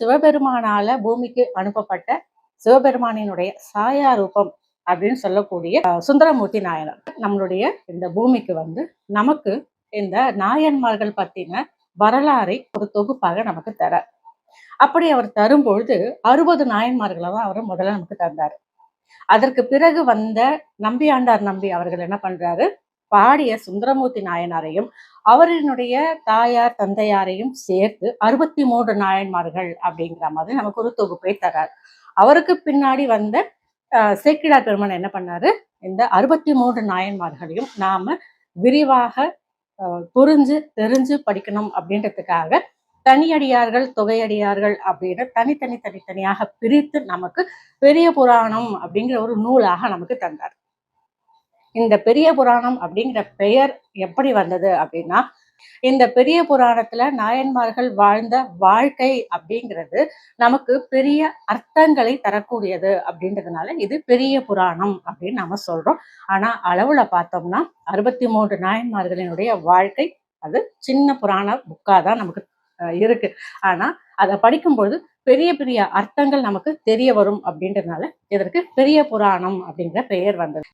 சிவபெருமானால பூமிக்கு அனுப்பப்பட்ட சிவபெருமானினுடைய சாயா ரூபம் அப்படின்னு சொல்லக்கூடிய சுந்தரமூர்த்தி நாயனார். நம்மளுடைய இந்த பூமிக்கு வந்து நமக்கு இந்த நாயன்மார்கள் பத்தின வரலாறை ஒரு தொகுப்பாக நமக்கு தர அப்படி அவர் தரும்பொழுது அறுபது நாயன்மார்களை தான் அவர் முதல்ல நமக்கு தந்தார். அதற்கு பிறகு வந்த நம்பியாண்டார் நம்பி அவர்கள் என்ன பண்றாரு? பாடிய சுந்தரமூர்த்தி நாயனாரையும் அவரினுடைய தாயார் தந்தையாரையும் சேர்த்து அறுபத்தி மூன்று நாயன்மார்கள் அப்படிங்கிற மாதிரி நமக்கு ஒரு தொகுப்பை தரார். அவருக்கு பின்னாடி வந்த சேக்கிடார் சேக்கிழார் என்ன பண்ணாரு? இந்த அறுபத்தி மூன்று நாயன்மார்களையும் நாம விரிவாக புரிஞ்சு தெரிஞ்சு படிக்கணும் அப்படின்றதுக்காக தனியடியார்கள் தொகையடியார்கள் அப்படின்னு தனித்தனி தனித்தனியாக பிரித்து நமக்கு பெரிய புராணம் அப்படிங்கிற ஒரு நூலாக நமக்கு தந்தார். இந்த பெரிய புராணம் அப்படிங்கிற பெயர் எப்படி வந்தது அப்படின்னா இந்த பெரிய புராணத்துல நாயன்மார்கள் வாழ்ந்த வாழ்க்கை அப்படிங்கிறது நமக்கு பெரிய அர்த்தங்களை தரக்கூடியது அப்படின்றதுனால இது பெரிய புராணம் அப்படின்னு நாம சொல்றோம். ஆனா அளவுல பார்த்தோம்னா அறுபத்தி மூன்று நாயன்மார்களினுடைய வாழ்க்கை அது சின்ன புராண புக்கா தான் நமக்கு இருக்கு. ஆனா அதை படிக்கும்பொழுது பெரிய பெரிய அர்த்தங்கள் நமக்கு தெரிய வரும் அப்படின்றதுனால இதற்கு பெரிய புராணம் அப்படிங்கிற பெயர் வந்தது.